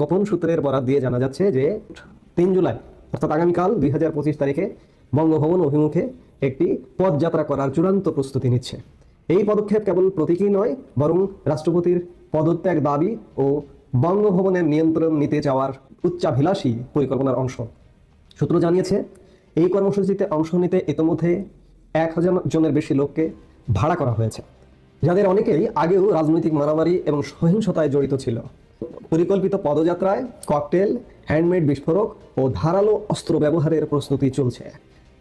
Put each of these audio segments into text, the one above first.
গোপন সূত্রের বরাত দিয়ে জানা যাচ্ছে যে তিন জুলাই, অর্থাৎ আগামীকাল দুই হাজার পঁচিশ তারিখে বঙ্গভবন অভিমুখে একটি পদযাত্রা করার চূড়ান্ত প্রস্তুতি নিচ্ছে। এই পদক্ষেপ কেবল প্রতীকী নয়, বরং রাষ্ট্রপতির পদত্যাগ দাবি ও বঙ্গভবনের নিয়ন্ত্রণ নিতে চাওয়ার উচ্চাভিলাষী পরিকল্পনার অংশ। সূত্র জানিয়েছে, এই কর্মসূচিতে অংশ নিতে ইতোমধ্যে এক হাজার জনের বেশি লোককে ভাড়া করা হয়েছে। যাদের অনেকেই আগেও রাজনৈতিক মারামারি এবং সহিংসতায় জড়িত ছিল। পরিকল্পিত পদযাত্রায় ককটেল, হ্যান্ডমেড বিস্ফোরক ও ধারালো অস্ত্র ব্যবহারের প্রস্তুতি চলছে।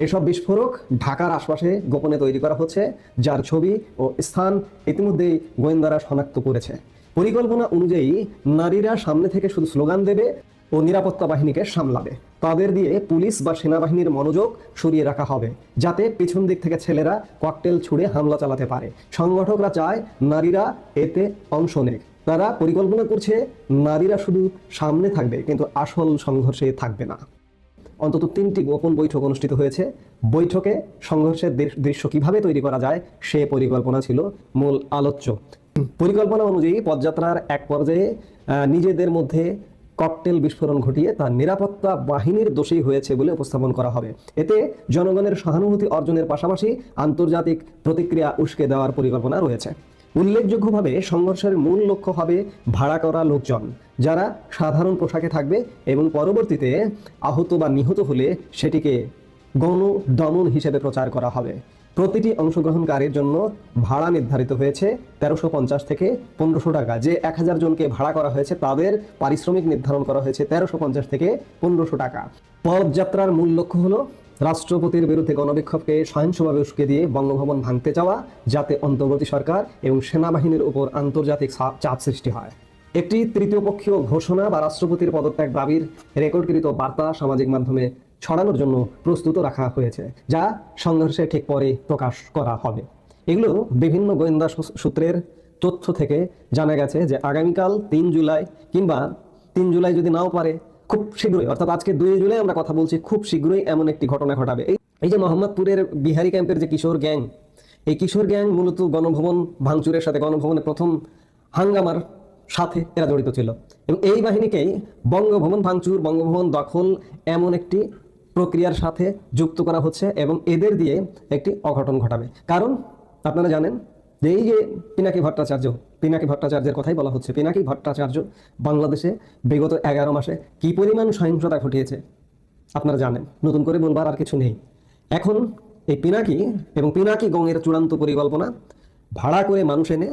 এসব বিস্ফোরক ঢাকার আশপাশে গোপনে তৈরি করা হচ্ছে, যার ছবি ও স্থান ইতিমধ্যেই গোয়েন্দারা শনাক্ত করেছে। পরিকল্পনা অনুযায়ী, নারীরা সামনে থেকে শুধু স্লোগান দেবে ও নিরাপত্তা বাহিনীকে সামলাবে। তাদের দিয়ে পুলিশ বা সেনাবাহিনীর মনোযোগ সরিয়ে রাখা হবে, যাতে পিছন দিক থেকে ছেলেরা ককটেল ছুড়ে হামলা চালাতে পারে। সংগঠকরা চায়, নারীরা এতে অংশ নেয় তারা পরিকল্পনা করছে নারীরা শুধু সামনে থাকবে, কিন্তু আসল সংঘর্ষে থাকবে না। অন্তত তিনটি গোপন বৈঠক অনুষ্ঠিত হয়েছে। বৈঠকে সংঘর্ষের দৃশ্য কীভাবে তৈরি করা যায়, সে পরিকল্পনা ছিল মূল আলোচ্য। পরিকল্পনা অনুযায়ী পদযাত্রার এক পর্যায়ে নিজেদের মধ্যে ককটেল বিস্ফোরণ ঘটিয়ে তা নিরাপত্তা বাহিনীর দোষী হয়েছে বলে উপস্থাপন করা হবে। এতে জনগণের সহানুভূতি অর্জনের পাশাপাশি আন্তর্জাতিক প্রতিক্রিয়া উস্কে দেওয়ার পরিকল্পনা রয়েছে। উল্লেখযোগ্যভাবে সংঘর্ষের মূল লক্ষ্য হবে ভাড়া করা লোকজন, যারা সাধারণ পোশাকে থাকবে এবং পরবর্তীতে আহত বা নিহত হলে সেটিকে গণ দমন হিসেবে প্রচার করা হবে। প্রতিটি অংশগ্রহণকারীর জন্য ভাড়া নির্ধারিত হয়েছে তেরোশো পঞ্চাশ থেকে পনেরোশো টাকা। যে এক হাজার জনকে ভাড়া করা হয়েছে, তাদের পারিশ্রমিক নির্ধারণ করা হয়েছে তেরোশো পঞ্চাশ থেকে পনেরোশো টাকা। পদযাত্রার মূল লক্ষ্য হলো রাষ্ট্রপতির বিরুদ্ধে গণবিক্ষোভকে সহিংসভাবে উস্কে দিয়ে বঙ্গভবন ভাঙতে চাওয়া, যাতে অন্তর্বর্তী সরকার এবং সেনাবাহিনীর উপর আন্তর্জাতিক চাপ সৃষ্টি হয়। একটি তৃতীয় পক্ষীয় ঘোষণা বা রাষ্ট্রপতির পদত্যাগ দাবির রেকর্ডকৃত বার্তা সামাজিক মাধ্যমে ছড়ানোর জন্য প্রস্তুত রাখা হয়েছে, যা সংঘর্ষের ঠিক পরে প্রকাশ করা হবে। এগুলো বিভিন্ন গোয়েন্দা সূত্রের তথ্য থেকে জানা গেছে যে আগামীকাল তিন জুলাই কিংবা তিন জুলাই যদি নাও পারে খুব শীঘ্রই, অর্থাৎ আজকে দুই জুলাই আমরা কথা বলছি, খুব শীঘ্রই এমন একটি ঘটনা ঘটাবে। এই যে মোহাম্মদপুরের বিহারি ক্যাম্পের যে কিশোর গ্যাং, এই কিশোর গ্যাং মূলত গণভবন ভাঙচুরের সাথে গণভবনের প্রথম হাঙ্গামার সাথে এরা জড়িত ছিল। এবং এই বাহিনীকেই বঙ্গভবন ভাঙচুর, বঙ্গভবন দখল এমন একটি প্রক্রিয়ার সাথে যুক্ত করা হচ্ছে এবং এদের দিয়ে একটি অঘটন ঘটাবে। কারণ, আপনারা জানেন যে এই যে পিনাকি ভট্টাচার্য পিনাকি ভট্টাচার্যের কথাই বলা হচ্ছে। পিনাকি ভট্টাচার্য বাংলাদেশে বিগত এগারো মাসে কি পরিমাণ সহিংসতা ঘটিয়েছে, আপনারা জানেন। নতুন করে বলবার আর কিছু নেই। এখন এই পিনাকি এবং পিনাকি গঙের চূড়ান্ত পরিকল্পনা, ভাড়া করে মানুষ এনে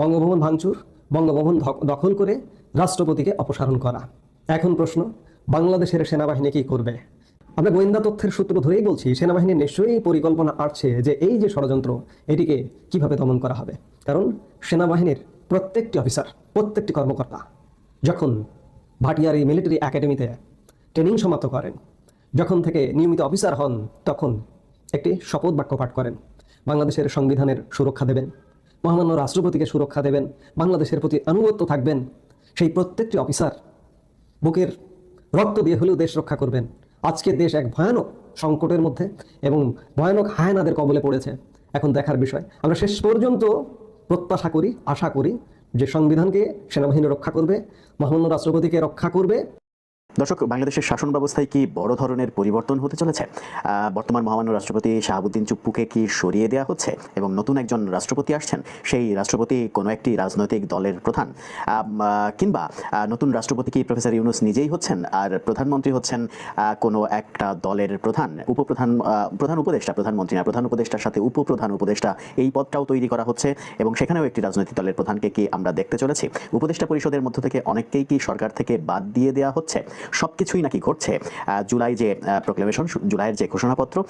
বঙ্গভবন ভাঙচুর, বঙ্গভবন দখল করে রাষ্ট্রপতিকে অপসারণ করা। এখন প্রশ্ন, বাংলাদেশের সেনাবাহিনী কি করবে? আমরা গোয়েন্দা তথ্যের সূত্র ধরেই বলছি, সেনাবাহিনীর নিশ্চয়ই পরিকল্পনা আসছে যে এই যে ষড়যন্ত্র, এটিকে কীভাবে দমন করা হবে? কারণ সেনাবাহিনীর প্রত্যেকটি অফিসার, প্রত্যেকটি কর্মকর্তা যখন ভাটিয়ারি মিলিটারি একাডেমিতে ট্রেনিং সমাপ্ত করেন, যখন থেকে নিয়মিত অফিসার হন, তখন একটি শপথ বাক্য পাঠ করেন। বাংলাদেশের সংবিধানের সুরক্ষা দেবেন, মহামান্য রাষ্ট্রপতিকে সুরক্ষা দেবেন, বাংলাদেশের প্রতি আনুগত্য থাকবেন, সেই প্রত্যেকটি অফিসার বুকের রক্ত দিয়ে হলেও দেশ রক্ষা করবেন। আজকে দেশ এক ভয়ানক সংকটের মধ্যে এবং ভয়ানক হায়নাদের কবলে পড়েছে। এখন দেখার বিষয়, আমরা শেষ পর্যন্ত প্রত্যাশা করি আশা করি যে সংবিধানকে সেনাবাহিনী রক্ষা করবে মহামান্য রাষ্ট্রপতিকে রক্ষা করবে। দর্শক, বাংলাদেশের শাসন ব্যবস্থায় কি বড় ধরনের পরিবর্তন হতে চলেছে? বর্তমান মহামান্য রাষ্ট্রপতি শাহাবুদ্দিন চুপ্পুকে কি সরিয়ে দেওয়া হচ্ছে এবং নতুন একজন রাষ্ট্রপতি আসছেন? সেই রাষ্ট্রপতি কোনো একটি রাজনৈতিক দলের প্রধান। কিংবা নতুন রাষ্ট্রপতি কি প্রফেসর ইউনুস নিজেই হচ্ছেন? আর প্রধানমন্ত্রী হচ্ছেন কোনো একটা দলের প্রধান, উপপ্রধান প্রধান উপদেষ্টা, প্রধানমন্ত্রী না, প্রধান উপদেষ্টার সাথে উপপ্রধান উপদেষ্টা, এই পদটাও তৈরি করা হচ্ছে এবং সেখানেও একটি রাজনৈতিক দলের প্রধানকে কি আমরা দেখতে চলেছি? উপদেষ্টা পরিষদের মধ্য থেকে অনেককেই কি সরকার থেকে বাদ দিয়ে দেওয়া হচ্ছে? সবকিছুই নাকি ঘটছে। জুলাই যে প্রোক্লেমেশন জুলাইয়ের যে ঘোষণাপত্র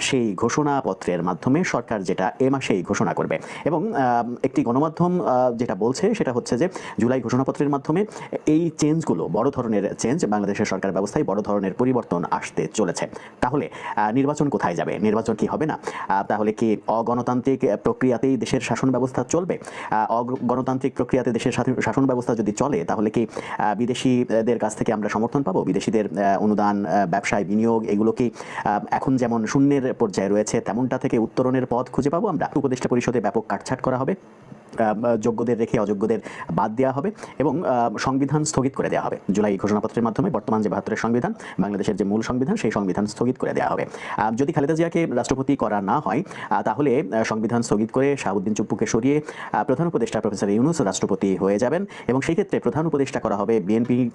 সেই ঘোষণাপত্রের মাধ্যমে সরকার যেটা এ মাসেই ঘোষণা করবে। এবং একটি গণমাধ্যম যেটা বলছে, সেটা হচ্ছে যে, জুলাই ঘোষণাপত্রের মাধ্যমে এই চেঞ্জগুলো বড় ধরনের চেঞ্জ বাংলাদেশের সরকার ব্যবস্থায় বড় ধরনের পরিবর্তন আসতে চলেছে। তাহলে নির্বাচন কোথায় যাবে? নির্বাচন কি হবে না? তাহলে কি অগণতান্ত্রিক প্রক্রিয়াতেই দেশের শাসন ব্যবস্থা চলবে? অগণতান্ত্রিক প্রক্রিয়াতে দেশের শাসন- ব্যবস্থা যদি চলে, তাহলে কি বিদেশিদের কাছ থেকে আমরা সমর্থন পাবো? বিদেশিদের অনুদান ব্যবসায় বিনিয়োগ, এগুলো কি এখন যেমন শূন্যের পর্যায়ে রয়েছে, তেমনটা থেকে উত্তরণের পথ খুঁজে পাবো আমরা? উপদেষ্টা পরিষদে ব্যাপক কাটছাট করা হবে। যোগ্যদের রেখে অযোগ্যদের বাদ দেওয়া হবে এবং সংবিধান স্থগিত করে দেওয়া হবে। জুলাই ঘোষণাপত্রের মাধ্যমে বর্তমান যে বাহাত্তরের সংবিধান, বাংলাদেশের যে মূল সংবিধান, সেই সংবিধান স্থগিত করে দেওয়া হবে। যদি খালেদা জিয়াকে রাষ্ট্রপতি করা না হয় তাহলে সংবিধান স্থগিত করে শাহাবুদ্দিন চুপ্পুকে সরিয়ে প্রধান উপদেষ্টা প্রফেসর ইউনুস রাষ্ট্রপতি হয়ে যাবেন এবং সেই ক্ষেত্রে প্রধান উপদেষ্টা করা হবে বিএনপি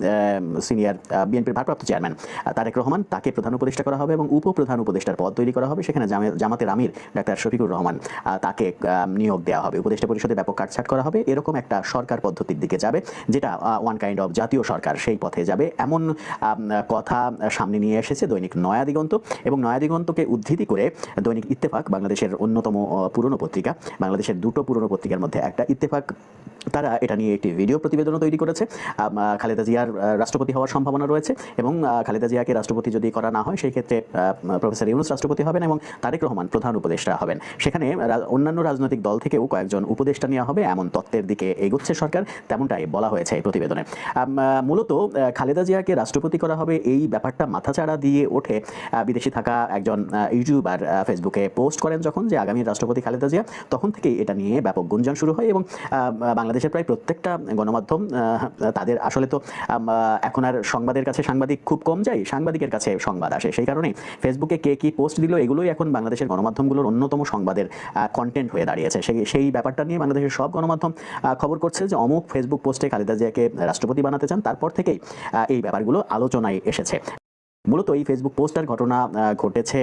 সিনিয়র বিএনপির ভারপ্রাপ্ত চেয়ারম্যান। তারেক রহমান তাকে প্রধান উপদেষ্টা করা হবে এবং উপপ্রধান উপদেষ্টার পদ তৈরি করা হবে। সেখানে জামে- জামাতের আমির ডাক্তার শফিকুর রহমান তাকে নিয়োগ দেওয়া হবে। উপদেষ্টা পরিষদে ব্যাপক কাটছাট করা হবে। এরকম একটা সরকার পদ্ধতির দিকে যাবে, যেটা ওয়ান কাইন্ড অফ জাতীয় সরকার সেই পথে যাবে। এমন কথা সামনে নিয়ে এসেছে দৈনিক নয়া দিগন্ত এবং নয়া দিগন্তকে উদ্ধৃতি করে দৈনিক ইত্তেফাক, বাংলাদেশের অন্যতম পুরনো পত্রিকা। বাংলাদেশের দুটো পুরনো পত্রিকার মধ্যে একটা ইত্তেফাক তারা এটা নিয়ে একটি ভিডিও প্রতিবেদনও তৈরি করেছে। খালেদা জিয়ার রাষ্ট্রপতি হওয়ার সম্ভাবনা রয়েছে এবং খালেদা জিয়াকে রাষ্ট্রপতি যদি করা না হয় সেই ক্ষেত্রে প্রফেসর ইউনুস রাষ্ট্রপতি হবেন এবং তারেক রহমান প্রধান উপদেষ্টা হবেন। সেখানে অন্যান্য রাজনৈতিক দল থেকেও কয়েকজন উপদেষ্টা নেওয়া হবে। এমন তত্ত্বের দিকে এগোচ্ছে সরকার তেমনটাই বলা হয়েছে এই প্রতিবেদনে মূলত খালেদা জিয়াকে রাষ্ট্রপতি করা হবে এই ব্যাপারটা মাথাচাড়া দিয়ে ওঠে বিদেশে থাকা একজন আহ, ইউটিউবার আহ, ফেসবুকে পোস্ট করেন যখন যে আগামী রাষ্ট্রপতি খালেদা জিয়া তখন থেকেই এটা নিয়ে ব্যাপক গুঞ্জন শুরু হয় এবং আহ, বাংলাদেশের প্রায় প্রত্যেকটা গণমাধ্যম তাদের আসলে তো এখন আর সংবাদের কাছে সাংবাদিক খুব কম যায়, সাংবাদিকের কাছে সংবাদ আসে। সেই কারণে ফেসবুকে কে কি পোস্ট দিল, এগুলোই এখন বাংলাদেশের গণমাধ্যমগুলোর অন্যতম সংবাদের কন্টেন্ট হয়ে দাঁড়িয়েছে। সেই সেই ব্যাপারটা নিয়ে বাংলাদেশের সব গণমাধ্যম খবর করছে যে অমুক ফেসবুক পোস্টে খালেদা জিয়াকে রাষ্ট্রপতি বানাতে চান। তারপর থেকেই এই ব্যাপারগুলো আলোচনায় এসেছে। মূলত এই ফেসবুক পোস্টার ঘটনা ঘটেছে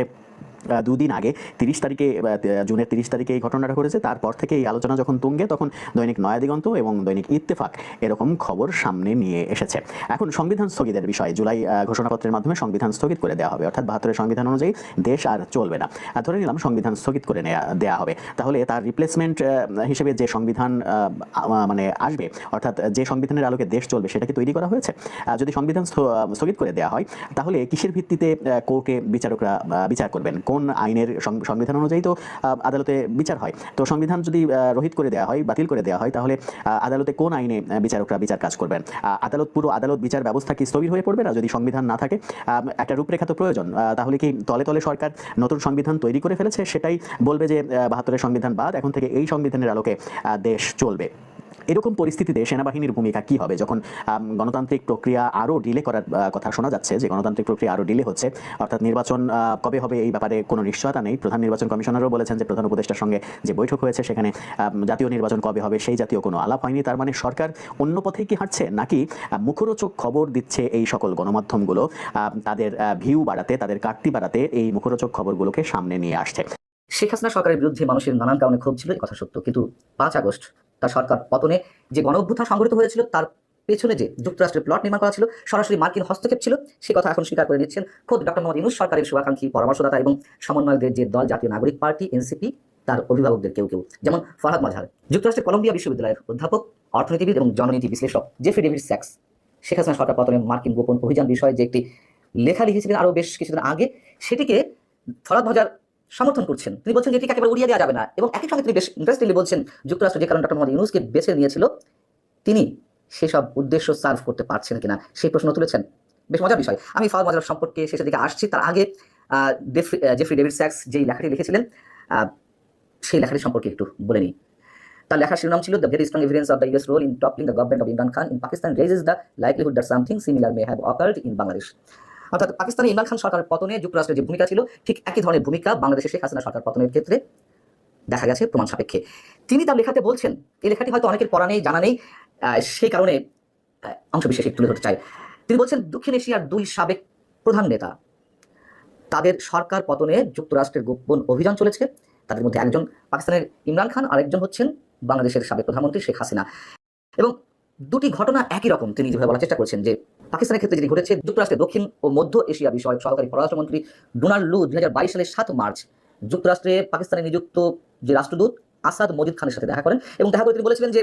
দুদিন আগে, তিরিশ তারিখে জুনের তিরিশ তারিখে এই ঘটনাটা ঘটেছে। তারপর থেকে এই আলোচনা যখন তুঙ্গে, তখন দৈনিক নয়াদিগন্ত এবং দৈনিক ইত্তেফাক এরকম খবর সামনে নিয়ে এসেছে। এখন সংবিধান স্থগিতের বিষয়ে জুলাই ঘোষণাপত্রের মাধ্যমে সংবিধান স্থগিত করে দেওয়া হবে। অর্থাৎ বাহাত্তরের সংবিধান অনুযায়ী দেশ আর চলবে না। ধরে নিলাম সংবিধান স্থগিত করে দেওয়া হবে। তাহলে তার রিপ্লেসমেন্ট হিসেবে যে সংবিধান মানে আসবে, অর্থাৎ যে সংবিধানের আলোকে দেশ চলবে সেটা কি তৈরি করা হয়েছে? যদি সংবিধান স্থ- স্থগিত করে দেওয়া হয়, তাহলে কিসের ভিত্তিতে কোর্টে বিচারকরা বিচার করবেন? কোন আইনের সংবিধান অনুযায়ী তো আদালতে বিচার হয়। তো সংবিধান যদি রহিত করে দেওয়া হয়, বাতিল করে দেওয়া হয়, তাহলে আদালতে কোন আইনে বিচারকরা বিচার কাজ করবেন? আদালত, পুরো আদালত বিচার ব্যবস্থা কি স্থবির হয়ে পড়বে? না যদি সংবিধান না থাকে একটা রূপরেখা তো প্রয়োজন। তাহলে কি তলে তলে সরকার নতুন সংবিধান তৈরি করে ফেলেছে? সেটাই বলবে যে বাহাত্তরের সংবিধান বাদ, এখন থেকে এই সংবিধানের আলোকে দেশ চলবে। এরকম পরিস্থিতিতে সেনাবাহিনীর ভূমিকা কি হবে? যখন গণতান্ত্রিক প্রক্রিয়া আরও ডিলে করার কথা শোনা যাচ্ছে যে গণতান্ত্রিক প্রক্রিয়া আরও ডিলে হচ্ছে, অর্থাৎ নির্বাচন কবে হবে এই ব্যাপারে কোনো নিশ্চয়তা নেই। প্রধান নির্বাচন কমিশনারও বলেছেন যে প্রধান উপদেষ্টার সঙ্গে যে বৈঠক হয়েছে সেখানে জাতীয় নির্বাচন কবে হবে সেই জাতীয় কোনো আলাপ হয়নি। তার মানে সরকার অন্য পথেই কি হাঁটছে? নাকি মুখরোচক খবর দিচ্ছে এই সকল গণমাধ্যমগুলো তাদের ভিউ বাড়াতে, তাদের কাটতি বাড়াতে এই মুখরোচক খবরগুলোকে সামনে নিয়ে আসছে? শেখ হাসিনা সরকারের বিরুদ্ধে মানুষের নানান কারণে ক্ষোভ ছিল কথা সত্য। কিন্তু পাঁচ আগস্ট তার সরকার পতনে যে গণ অভ্যুত্থান সংঘটিত হয়েছিল, তার পেছনে যে যুক্তরাষ্ট্রের প্লট নির্মাণ করা ছিল, সরাসরি মার্কিন হস্তক্ষেপ ছিল, সে কথা এখন স্বীকার করে নিচ্ছেন খোদ ডক্টর মোহাম্মদ ইউনুস সরকারের শুভাকাঙ্ক্ষী পরামর্শদাতা এবং সমন্বয়কদের যে দল, জাতীয় নাগরিক পার্টি, এনসিপি, তার অভিভাবকদের কেউ কেউ। যেমন ফরহাদ মজহার, যুক্তরাষ্ট্রের কলম্বিয়া বিশ্ববিদ্যালয়ের অধ্যাপক, অর্থনীতিবিদ এবং জননীতি বিশ্লেষক জেফ্রি ডেভিড স্যাক্স। শেখ হাসিনা সরকার পতনে মার্কিন গোপন অভিযান বিষয়ে যে একটি লেখা লিখেছিলেন আরও বেশ কিছুদিন আগে, সেটিকে ফরাদ মজার সমর্থন করছেন। তিনি বলছেন যে এটিকে একেবারে উড়িয়ে দেওয়া যাবে না। এবং একই সঙ্গে তিনি বেশ ইন্টারেস্টিংলি বলছেন, যুক্তরাষ্ট্র যে কারণে ডক্টর মোহাম্মদ ইউনুসকে বেছে নিয়েছিল, তিনি সেসব উদ্দেশ্য সার্ভ করতে পারছেন কিনা, সেই প্রশ্ন তুলেছেন। বেশ মজার বিষয়। আমি ফাওয়াদ মজার সম্পর্কে শেষের দিকে আসছি। তার আগে জেফ্রি ডেভিড স্যাক্স যেই লেখাটি লিখেছিলেন সেই লেখাটি সম্পর্কে একটু বলে নিই। তার লেখার শিরোনাম ছিল the very strong evidence of the US role in toppling the government of Imran Khan in Pakistan raises the likelihood that something similar may have occurred in Bangladesh অর্থাৎ পাকিস্তানে ইমরান খান সরকারের পতনে যুক্তরাষ্ট্রের যে ভূমিকা ছিল, ঠিক একই ধরনের ভূমিকা বাংলাদেশে শেখ হাসিনা সরকার পতনের ক্ষেত্রে দেখা গেছে প্রমাণ সাপেক্ষে। তিনি তার লেখাতে বলছেন, এই লেখাটি হয়তো অনেকের পড়া নেই, জানা নেই সেই কারণে অংশ বিশেষ তুলে ধরতে চাই। তিনি বলছেন, দক্ষিণ এশিয়ার দুই সাবেক প্রধান নেতা, তাদের সরকার পতনে যুক্তরাষ্ট্রের গোপন অভিযান চলেছে। তাদের মধ্যে একজন পাকিস্তানের ইমরান খান, আরেকজন হচ্ছেন বাংলাদেশের সাবেক প্রধানমন্ত্রী শেখ হাসিনা। এবং দুটি ঘটনা একই রকম, তিনি যেভাবে বলার চেষ্টা করছেন যে পাকিস্তানের ক্ষেত্রে যেটি ঘটেছে, যুক্তরাষ্ট্রের দক্ষিণ ও মধ্য এশিয়া বিষয়ক সহকারী পররাষ্ট্রমন্ত্রী ডোনাল্ড লু দু হাজার বাইশ সালের সাত মার্চ যুক্তরাষ্ট্রে পাকিস্তানে নিযুক্ত যে রাষ্ট্রদূত আসাদ মজিদ খানের সাথে দেখা করেন এবং দেখা করে তিনি বলেছিলেন যে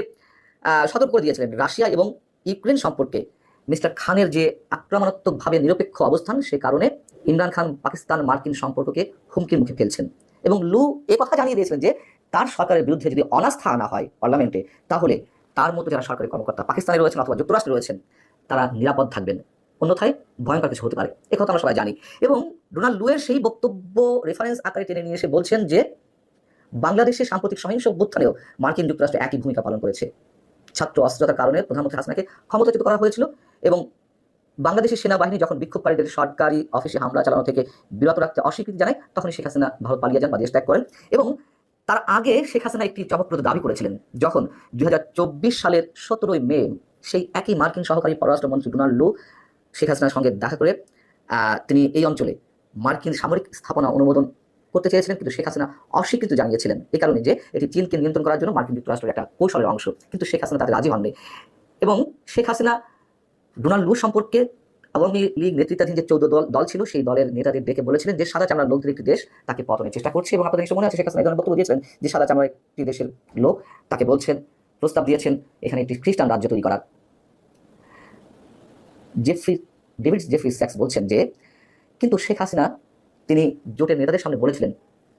সতর্ক করে দিয়েছিলেন রাশিয়া এবং ইউক্রেন সম্পর্কে। মিস্টার খানের যে আক্রমণাত্মকভাবে নিরপেক্ষ অবস্থান, সে কারণে ইমরান খান পাকিস্তান মার্কিন সম্পর্ককে হুমকির মুখে ফেলছেন। এবং লু এ কথা জানিয়ে দিয়েছিলেন যে, তার সরকারের বিরুদ্ধে যদি অনাস্থা আনা হয় পার্লামেন্টে, তাহলে তার মতো যারা সরকারি কর্মকর্তা পাকিস্তানে রয়েছেন অথবা যুক্তরাষ্ট্রে রয়েছেন তারা নিরাপদ থাকবেন। অন্যথায় ভয়ঙ্কর কিছু হতে পারে। এ কথা আমরা সবাই জানি। এবং ডোনাল্ড লুয়ের সেই বক্তব্য রেফারেন্স আকারে টেনে নিয়ে এসে বলছেন যে বাংলাদেশের সাম্প্রতিক সহিংস অভ্যুত্থানেও মার্কিন যুক্তরাষ্ট্র একই ভূমিকা পালন করেছে। ছাত্র অস্থিরতার কারণে প্রধানমন্ত্রী হাসনাকে ক্ষমতাচ্যুত করা হয়েছিল এবং বাংলাদেশের সেনাবাহিনী যখন বিক্ষোভকারীদের সরকারি অফিসে হামলা চালানো থেকে বিরত রাখতে অস্বীকৃতি জানায়, তখনই শেখ হাসিনা ভারত পালিয়ে যান বা দেশ ত্যাগ করেন এবং তার আগে শেখ হাসিনা একটি চমকপ্রদ দাবি করেছিলেন যখন দুই সালের সতেরোই মে সেই একই মার্কিন সহকারী পররাষ্ট্রমন্ত্রী ডোনাল্ড লু, শেখ হাসিনার সঙ্গে দেখা করে তিনি এই অঞ্চলে মার্কিন সামরিক স্থাপনা অনুমোদন করতে চেয়েছিলেন, কিন্তু শেখ হাসিনা অস্বীকৃতি জানিয়েছিলেন। এই কারণে যে এটি চীনকে নিয়ন্ত্রণ করার জন্য মার্কিন যুক্তরাষ্ট্রের একটা কৌশলের অংশ। কিন্তু শেখ হাসিনা তাতে রাজি হননি। এবং শেখ হাসিনা, ডোনাল্ড লু সম্পর্কে আওয়ামী লীগ নেতৃত্বাধীন যে চৌদ্দ দল দল ছিল, সেই দলের নেতাদের ডেকে বলেছিলেন যে সাদা চামড়ার লোকদের একটি দেশ তাকে পতনের চেষ্টা করছে। এবং আপনাদের মনে আছে, শেখ হাসিনা এই ধরনের বক্তব্য দিয়েছেন যে সাদা চামড়ার একটি দেশের লোক তাকে বলছেন প্রস্তাব দিয়েছেন এখানে একটি খ্রিস্টান রাজ্য তৈরি করার। জেফ্রি, ডেভিড জেফ্রি স্যাক্স বলছেন যে, কিন্তু শেখ হাসিনা, তিনি জোটের নেতাদের সামনে বলেছিলেন,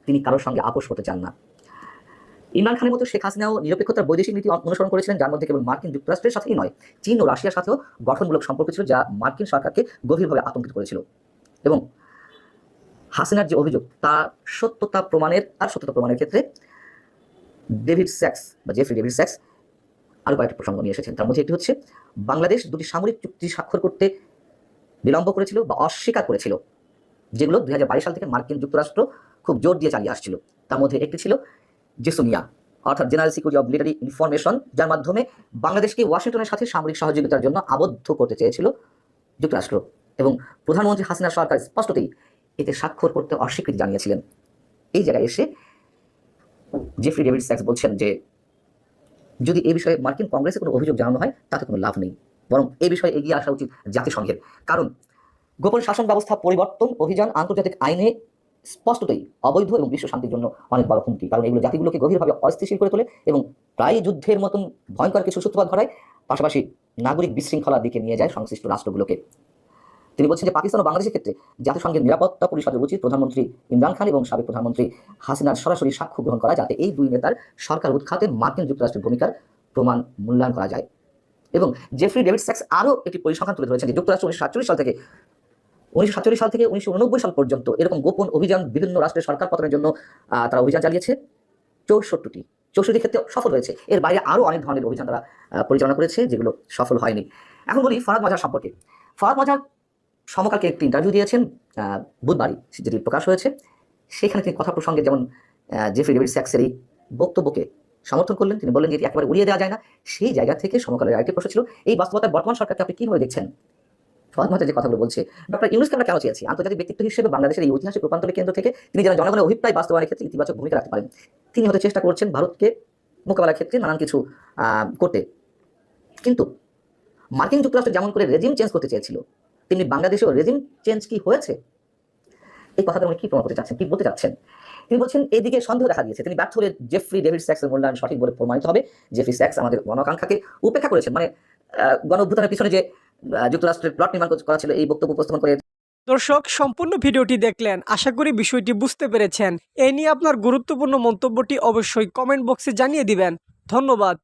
তিনি কারোর সঙ্গে আপোষ করতে চান না। ইমরান খানের মতো শেখ হাসিনাও নিরপেক্ষতার বৈদেশিক নীতি অনুসরণ করেছিলেন, যার মধ্যে কেবল মার্কিন যুক্তরাষ্ট্রের সাথেই নয়, চীন ও রাশিয়ার সাথেও গঠনমূলক সম্পর্ক ছিল, যা মার্কিন সরকারকে গভীরভাবে আতঙ্কিত করেছিল। এবং হাসিনার যে অভিযোগ তার সত্যতা প্রমাণের, আর সত্যতা প্রমাণের ক্ষেত্রে ডেভিড স্যাক্স বা জেফ্রি ডেভিড স্যাক্স আরও কয়েকটি প্রসঙ্গ নিয়ে এসেছেন। তার মধ্যে একটি হচ্ছে, বাংলাদেশ দুটি সামরিক চুক্তি স্বাক্ষর করতে বিলম্ব করেছিল বা অস্বীকার করেছিল, যেগুলো দু হাজার বাইশ সাল থেকে মার্কিন যুক্তরাষ্ট্র খুব জোর দিয়ে চালিয়ে আসছিল। তার মধ্যে একটি ছিল জেসুনিয়া, অর্থাৎ general security of military information, যার মাধ্যমে বাংলাদেশকে ওয়াশিংটনের সাথে সামরিক সহযোগিতার জন্য আবদ্ধ করতে চেয়েছিল যুক্তরাষ্ট্র এবং প্রধানমন্ত্রী হাসিনা সরকার স্পষ্টতই এতে স্বাক্ষর করতে অস্বীকৃতি জানিয়েছিলেন। এই জায়গায় এসে জেফ্রি ডেভিড স্যাক্স বলছেন যে যদি এই বিষয়ে মার্কিন কংগ্রেসে কোনো অভিযোগ জানানো হয়, তাতে কোনো লাভ নেই। বরং এ বিষয়ে এগিয়ে আসা উচিত জাতিসংঘের। কারণ গোপন শাসন ব্যবস্থা পরিবর্তন অভিযান আন্তর্জাতিক আইনে স্পষ্টতই অবৈধ এবং বিশ্ব শান্তির জন্য অনেক বড় হুমকি। কারণ এগুলো জাতিগুলোকে গভীরভাবে অস্থিতিশীল করে তোলে এবং প্রায় যুদ্ধের মতন ভয়ঙ্কর কিছু সূত্রপাত ঘটায়। পাশাপাশি নাগরিক বিশৃঙ্খলার দিকে নিয়ে যায় সংশ্লিষ্ট রাষ্ট্রগুলোকে। তিনি বলছেন যে পাকিস্তান ও বাংলাদেশের ক্ষেত্রে জাতিসংঘের নিরাপত্তা পরিষদের উচিত প্রধানমন্ত্রী ইমরান খান এবং সাবেক প্রধানমন্ত্রী হাসিনার সরাসরি সাক্ষ্য গ্রহণ করা যাতে এই দুই নেতার সরকার উৎখাতে মার্কিন যুক্তরাষ্ট্রের ভূমিকার প্রমাণ মূল্যায়ন করা যায়। এবং জেফ্রি ডেভিড স্যাক্স আরও একটি পরিসংখ্যান তুলে ধরেছেন যে যুক্তরাষ্ট্র উনিশশো সাতচল্লিশ সাল থেকে, উনিশশো সাতচল্লিশ সাল থেকে উনিশশো উননব্বই সাল পর্যন্ত এরকম গোপন অভিযান বিভিন্ন রাষ্ট্রের সরকার পতনের জন্য তারা অভিযান চালিয়েছে। চৌষট্টিটি চৌষট্টি ক্ষেত্রে সফল হয়েছে। এর বাইরে আরও অনেক ধরনের অভিযান তারা পরিচালনা করেছে যেগুলো সফল হয়নি। এখন বলি ফরাদ মাজার সম্পর্কে। ফরাদ মাজার সমকালকে একটি ইন্টারভিউ দিয়েছেন বুধবারই যেটি প্রকাশ হয়েছে। সেখানে তিনি কথা প্রসঙ্গে যেমন জেফ্রি ডেভিড স্যাক্সের এই বক্তব্যকে সমর্থন করলেন। তিনি বললেন যে এটি একেবারে উড়িয়ে দেওয়া যায় না, সেই জায়গা থেকে সমকালের আরেকটি প্রশ্ন ছিল, এই বাস্তবতায় বর্তমান সরকারকে আপনি কীভাবে দেখছেন? মাজার যে কথাগুলো বলছে, ডক্টর ইউনুসকে আমরা কেন চেয়েছি? আন্তর্জাতিক ব্যক্তিত্ব হিসেবে বাংলাদেশের এই ঐতিহাসিক রূপান্তরের কেন্দ্র থেকে তিনি যেন জনগণের অভিপ্রায় বাস্তবায়নের ক্ষেত্রে ইতিবাচক ভূমিকা রাখতে পারেন। তিনি হয়তো চেষ্টা করছেন ভারতকে মোকাবেলার ক্ষেত্রে নানান কিছু করতে। কিন্তু মার্কিন যুক্তরাষ্ট্র যেমন করে রেজিম চেঞ্জ করতে চেয়েছিল তেমনি বাংলাদেশেও রেজিম চেঞ্জ কি হয়েছে? এই কথাটা উনি কি প্রমাণ করতে চাচ্ছেন? কি বলতে চাচ্ছেন? তিনি বলছেন, এদিকে সন্দেহ দেখা দিয়েছে। তিনি ব্যর্থ হলে জেফ্রি ডেভিড স্যাক্সের মূল্যায়ন সঠিক বলে প্রমাণিত হবে। জেফ্রি স্যাক্স আমাদের গণকাঙ্ক্ষাকে উপেক্ষা করেছেন। মানে গণ পিছনে যে যুক্তরাষ্ট্রের প্লট নির্মাণ করা ছিল, এই বক্তব্য উপস্থাপন করে দর্শক, সম্পূর্ণ ভিডিওটি দেখলেন। আশা করি বিষয়টি বুঝতে পেরেছেন। এ নিয়ে আপনার গুরুত্বপূর্ণ মন্তব্যটি অবশ্যই কমেন্ট বক্সে জানিয়ে দিবেন। ধন্যবাদ।